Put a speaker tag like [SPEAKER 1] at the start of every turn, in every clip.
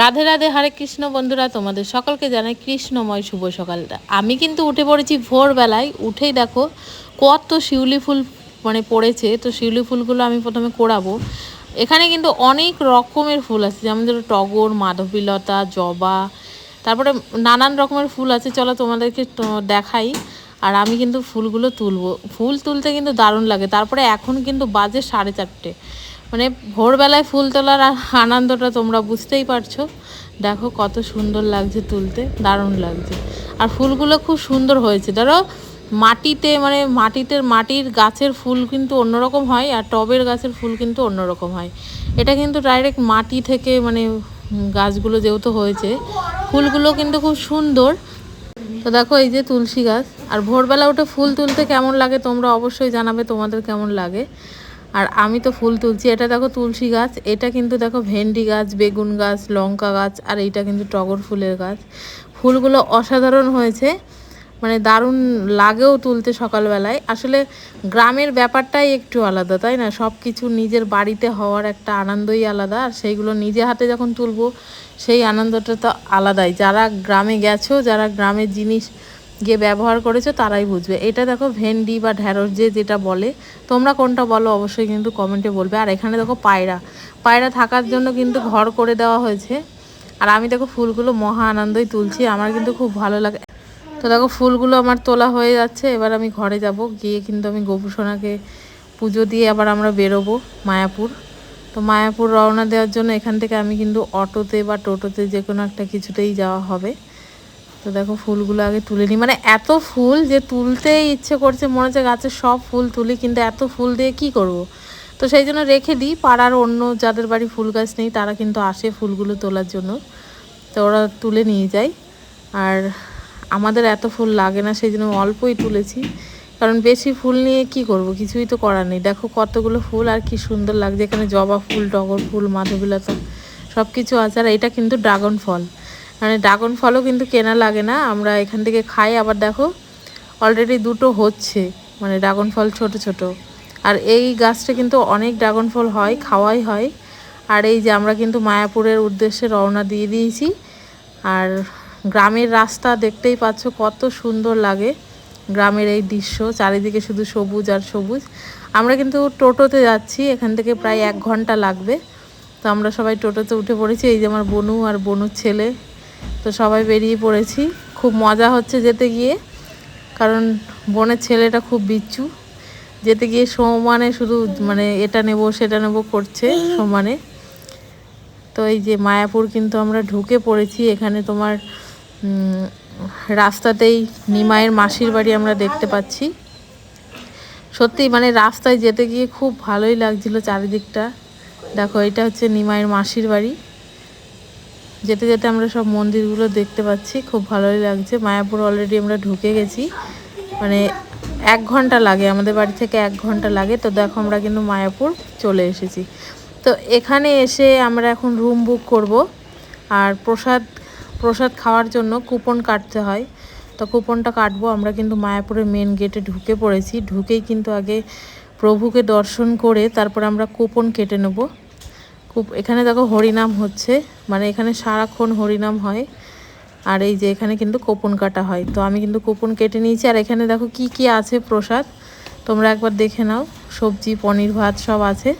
[SPEAKER 1] রাধে রাধে, হরে কৃষ্ণ বন্ধুরা, তোমাদের সকলকে জানাই কৃষ্ণময় শুভ সকালটা আমি কিন্তু উঠে পড়েছি ভোরবেলায়, উঠেই দেখো কত শিউলি ফুল মানে পড়েছে, তো শিউলি ফুলগুলো আমি প্রথমে কোড়াবো। এখানে কিন্তু অনেক রকমের ফুল আছে, যেমন ধরো টগর, মাধবীলতা, জবা, তারপরে নানান রকমের ফুল আছে, চলো তোমাদেরকে দেখাই। আর আমি কিন্তু ফুলগুলো তুলবো। ফুল তুলতে কিন্তু দারুণ লাগে। তারপরে এখন কিন্তু বাজে সাড়ে চারটে। মানে ভোরবেলায় ফুল তোলার আনন্দটা তোমরা বুঝতেই পারছ। দেখো কত সুন্দর লাগছে তুলতে, দারুণ লাগছে। আর ফুলগুলো খুব সুন্দর হয়েছে। ধরো মাটিতে মানে মাটিতে মাটির গাছের ফুল কিন্তু অন্যরকম হয় আর টবের গাছের ফুল কিন্তু অন্যরকম হয়। এটা কিন্তু ডাইরেক্ট মাটি থেকে মানে গাছগুলো যেহেতু হয়েছে, ফুলগুলো কিন্তু খুব সুন্দর। তো দেখো এই যে তুলসী গাছ। আর ভোরবেলা উঠে ফুল তুলতে কেমন লাগে তোমরা অবশ্যই জানাবে, তোমাদের কেমন লাগে। আর আমি তো ফুল তুলছি। এটা দেখো তুলসী গাছ, এটা কিন্তু দেখো ভেন্ডি গাছ, বেগুন গাছ, লঙ্কা গাছ, আর এইটা কিন্তু টগর ফুলের গাছ। ফুলগুলো অসাধারণ হয়েছে। মানে দারুণ লাগেও তুলতে সকালবেলায়। আসলে গ্রামের ব্যাপারটাই একটু আলাদা, তাই না? সব কিছু নিজের বাড়িতে হওয়ার একটা আনন্দই আলাদা, আর সেইগুলো নিজে হাতে যখন তুলবো, সেই আনন্দটা তো আলাদাই। যারা গ্রামে গেছো, যারা গ্রামের জিনিস গিয়ে ব্যবহার করেছ তারাই বুঝবে। এটা দেখো ভেন্ডি বা ঢ্যাঁড়স যে যেটা বলে, তোমরা কোনটা বলো অবশ্যই কিন্তু কমেন্টে বলবে। আর এখানে দেখো পায়রা। পায়রা থাকার জন্য কিন্তু ঘর করে দেওয়া হয়েছে। আর আমি দেখো ফুলগুলো মহা আনন্দই তুলছি, আমার কিন্তু খুব ভালো লাগে। তো দেখো ফুলগুলো আমার তোলা হয়ে যাচ্ছে, এবার আমি ঘরে যাব। গিয়ে কিন্তু আমি গোপুসোনাকে পুজো দিয়ে আবার আমরা বেরোবো মায়াপুর। তো মায়াপুর রওনা দেওয়ার জন্য এখান থেকে আমি কিন্তু অটোতে বা টোটোতে যে কোনো একটা কিছুতেই যাওয়া হবে। তো দেখো ফুলগুলো আগে তুলে নিই। মানে এত ফুল যে তুলতেই ইচ্ছে করছে, মনে হচ্ছে গাছের সব ফুল তুলি, কিন্তু এত ফুল দিয়ে কি করব। তো সেই জন্য রেখে দিই। পাড়ার অন্য যাদের বাড়ি ফুল গাছ নেই, তারা কিন্তু আসে ফুলগুলো তোলার জন্য। তো ওরা তুলে নিয়ে যায়। আর আমাদের এত ফুল লাগে না, সেই জন্য অল্পই তুলেছি। কারণ বেশি ফুল নিয়ে কি করব? কিছুই তো করার নেই। দেখো কতগুলো ফুল, আর কি সুন্দর লাগছে। এখানে জবা ফুল টগর ফুল, মাধবীলতা সব কিছু আছে। আর এটা কিন্তু ড্রাগন ফল। মানে ড্রাগন ফলও কিন্তু কেনা লাগে না। আমরা এখান থেকে খাই, আবার দেখো অলরেডি দুটো হচ্ছে মানে ড্রাগন ফল ছোট ছোট। আর এই গাছটা কিন্তু অনেক ড্রাগন ফল হয়, খাওয়াই হয়। আর এই যে আমরা কিন্তু মায়াপুরের উদ্দেশ্যে রওনা দিয়ে দিয়েছি। আর গ্রামের রাস্তা দেখতেই পাচ্ছ, কত সুন্দর লাগে গ্রামের এই দৃশ্য, চারিদিকে শুধু সবুজ আর সবুজ। আমরা কিন্তু টোটোতে যাচ্ছি, এখান থেকে প্রায় এক ঘণ্টা লাগবে। তো আমরা সবাই টোটোতে উঠে পড়েছি, এই যে আমার বনু আর বনুর ছেলে। তো সবাই বেরিয়ে পড়েছি। খুব মজা হচ্ছে যেতে গিয়ে, কারণ বোনের ছেলেটা খুব বিচ্ছু। যেতে গিয়ে সমানে শুধু মানে এটা নেব, সেটা নেব করছে সমানে। তো এই যে মায়াপুর কিন্তু আমরা ঢুকে পড়েছি, এখানে তোমার রাস্তাতেই নিমাইয়ের মাসির বাড়ি আমরা দেখতে পাচ্ছি। সত্যি মানে রাস্তায় যেতে গিয়ে খুব ভালোই লাগছিল চারিদিকটা। দেখো, এটা হচ্ছে নিমাইয়ের মাসির বাড়ি। যেতে যেতে আমরা সব মন্দিরগুলো দেখতে পাচ্ছি, খুব ভালোই লাগছে। মায়াপুর অলরেডি আমরা ঢুকে গেছি। মানে এক ঘণ্টা লাগে, আমাদের বাড়ি থেকে এক ঘণ্টা লাগে। তো দেখো আমরা কিন্তু মায়াপুর চলে এসেছি। তো এখানে এসে আমরা এখন রুম বুক করব। আর প্রসাদ প্রসাদ খাওয়ার জন্য কুপন কাটতে হয়। তো কুপনটা কাটবো, আমরা কিন্তু মায়াপুরের মেন গেটে ঢুকে পড়েছি। ঢুকেই কিন্তু আগে প্রভুকে দর্শন করে তারপর আমরা কুপন কেটে নেব। খুব, এখানে দেখো হরিনাম হচ্ছে মানে এখানে সারাক্ষণ হরিনাম হয়, আর এই যে এখানে কিন্তু কুপন কাটা হয়। তো আমি কিন্তু কুপন কেটে নিয়েছি, আর এখানে দেখো কি কি আছে প্রসাদ, তোমরা একবার দেখে নাও, সবজি, পনির, ভাত সব আছে।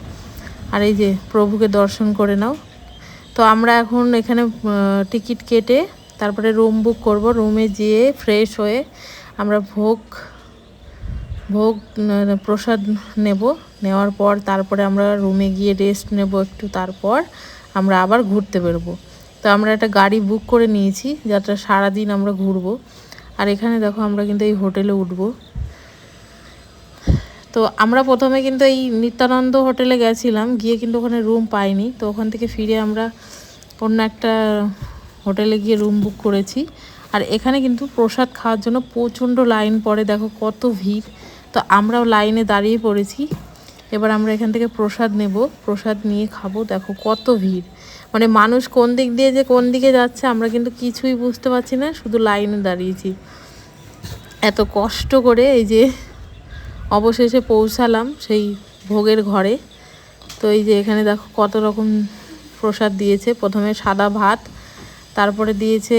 [SPEAKER 1] আর এই যে প্রভুকে দর্শন করে নাও। তো আমরা এখন এখানে টিকিট কেটে তারপরে রুম বুক করব। রুমে যেয়ে ফ্রেশ হয়ে আমরা ভোগ ভোগ প্রসাদ নেব। নেওয়ার পর তারপরে আমরা রুমে গিয়ে রেস্ট নেব একটু তারপর আমরা আবার ঘুরতে বেরোবো। তো আমরা একটা গাড়ি বুক করে নিয়েছি, যাতে সারাদিন আমরা ঘুরবো। আর এখানে দেখো আমরা কিন্তু এই হোটেলে উঠবো। তো আমরা প্রথমে কিন্তু এই নিত্যানন্দ হোটেলে গেছিলাম, গিয়ে কিন্তু ওখানে রুম পাইনি। তো ওখান থেকে ফিরে আমরা অন্য একটা হোটেলে গিয়ে রুম বুক করেছি। আর এখানে কিন্তু প্রসাদ খাওয়ার জন্য প্রচণ্ড লাইন পড়ে, দেখো কত ভিড়। তো আমরাও লাইনে দাঁড়িয়ে পড়েছি। এবার আমরা এখান থেকে প্রসাদ নেব। প্রসাদ নিয়ে খাব। দেখো কত ভিড়। মানে মানুষ কোন দিক দিয়ে যে কোন দিকে যাচ্ছে আমরা কিন্তু কিছুই বুঝতে পারছি না, শুধু লাইনে দাঁড়িয়েছি। এত কষ্ট করে এই যে অবশেষে পৌঁছালাম সেই ভোগের ঘরে। তো এই যে এখানে দেখো কত রকম
[SPEAKER 2] প্রসাদ দিয়েছে। প্রথমে সাদা ভাত, তারপরে দিয়েছে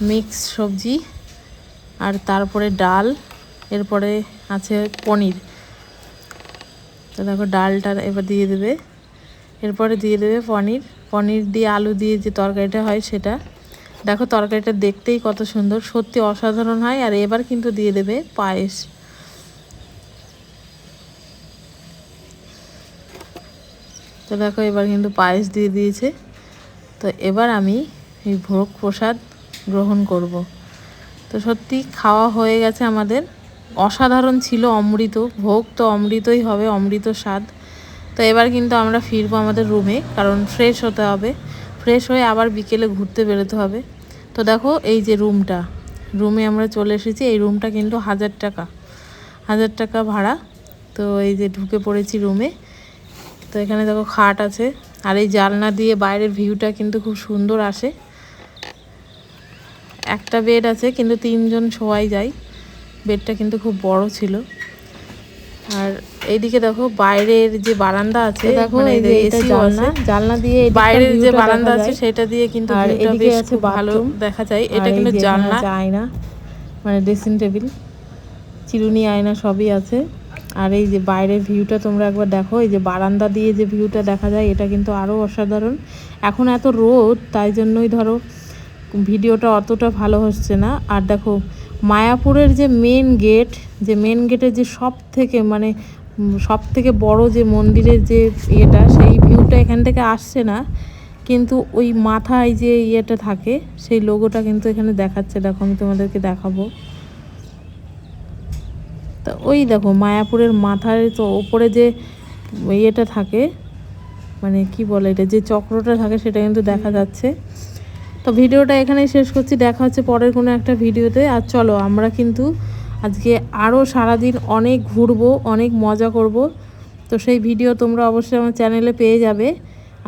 [SPEAKER 2] মিক্স সবজি, আর তারপরে ডাল, এরপরে আছে পনির। তো দেখো ডালটা এবার দিয়ে দেবে। এরপরে দিয়ে দেবে পনির। পনির দিয়ে আলু দিয়ে যে তরকারিটা হয় সেটা। দেখো তরকারিটা দেখতেই কত সুন্দর, সত্যি অসাধারণ হয়। আর এবার কিন্তু দিয়ে দেবে পায়েস। তো দেখো এবার কিন্তু পায়েস দিয়ে দিয়েছে। তো এবার আমি এই ভোগ প্রসাদ গ্রহণ করব। তো সত্যি খাওয়া হয়ে গেছে আমাদের। অসাধারণ ছিল অমৃত, ভোগ তো অমৃতই হবে, অমৃত স্বাদ। তো এবার কিন্তু আমরা ফিরবো আমাদের রুমে কারণ ফ্রেশ হতে হবে। ফ্রেশ হয়ে আবার বিকেলে ঘুরতে বেরোতে হবে। তো দেখো এই যে রুমটা রুমে আমরা চলে এসেছি, এই রুমটা কিন্তু হাজার টাকা। হাজার টাকা ভাড়া। তো এই যে ঢুকে পড়েছি রুমে তো এখানে দেখো খাট আছে। আর এই জানলা দিয়ে বাইরের ভিউটা কিন্তু খুব সুন্দর আসে। একটা বেড আছে, কিন্তু তিনজন শোয়াই যায়। বেডটা কিন্তু খুব বড় ছিল। আর এইদিকে দেখো বাইরের যে বারান্দা আছে
[SPEAKER 1] দেখো
[SPEAKER 2] মানে
[SPEAKER 1] এই যে এটা জানলা
[SPEAKER 2] আছে।
[SPEAKER 1] জানলা দিয়ে
[SPEAKER 2] বাইরের যে বারান্দা আছে সেটা দিয়ে কিন্তু
[SPEAKER 1] আর এদিকে আছে
[SPEAKER 2] ভালো দেখা যায়। এটা কিন্তু জানলা
[SPEAKER 1] আয়না মানে ড্রেসিং টেবিল চিরুনি আয়না সবই আছে। আর এই যে বাইরের ভিউটা তোমরা একবার দেখো এই যে বারান্দা দিয়ে যে ভিউটা দেখা যায় এটা কিন্তু আরও অসাধারণ। এখন এত রোদ তাই জন্যই ধরো ভিডিওটা অতটা ভালো হচ্ছে না। আর দেখো মায়াপুরের যে মেন গেট যে মেন গেটের যে সব থেকে মানে সব থেকে বড় যে মন্দিরের যে ইয়েটা, সেই ভিউটা এখান থেকে আসছে না। কিন্তু ওই মাথায় যে ইয়েটা থাকে, সেই লোগোটা কিন্তু এখানে দেখাচ্ছে। দেখো, আমি তোমাদেরকে দেখাবো। তা ওই দেখো, মায়াপুরের মাথায় তো ওপরে যে ইয়েটা থাকে মানে কি বলে এটা, যে চক্রটা থাকে, সেটা কিন্তু দেখা যাচ্ছে। তো ভিডিওটা এখানেই শেষ করছি। দেখা হচ্ছে পরের কোনো একটা ভিডিওতে। আর চলো, আমরা কিন্তু আজকে আরও সারাদিন অনেক ঘুরবো, অনেক মজা করব। তো সেই ভিডিও তোমরা অবশ্যই আমার চ্যানেলে পেয়ে যাবে।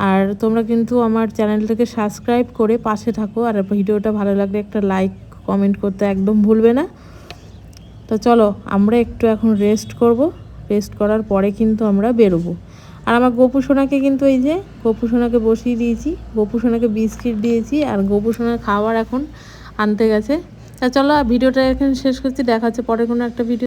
[SPEAKER 1] আর তোমরা কিন্তু আমার চ্যানেলটাকে সাবস্ক্রাইব করে পাশে থাকো। আর ভিডিওটা ভালো লাগলে একটা লাইক, কমেন্ট করতে একদম ভুলবে না। তো চলো, আমরা একটু এখন রেস্ট করব। রেস্ট করার পরে কিন্তু আমরা বেরোবো। আর আমার গোপু সোনাকে কিন্তু এই যে, গোপু সোনাকে বসিয়ে দিয়েছি, গোপু সোনাকে বিস্কিট দিয়েছি, আর গোপু সোনার খাবার এখন আনতে গেছে। তা চলো ভিডিওটা এখন শেষ করছি, দেখা হচ্ছে পরে কোনো একটা ভিডিও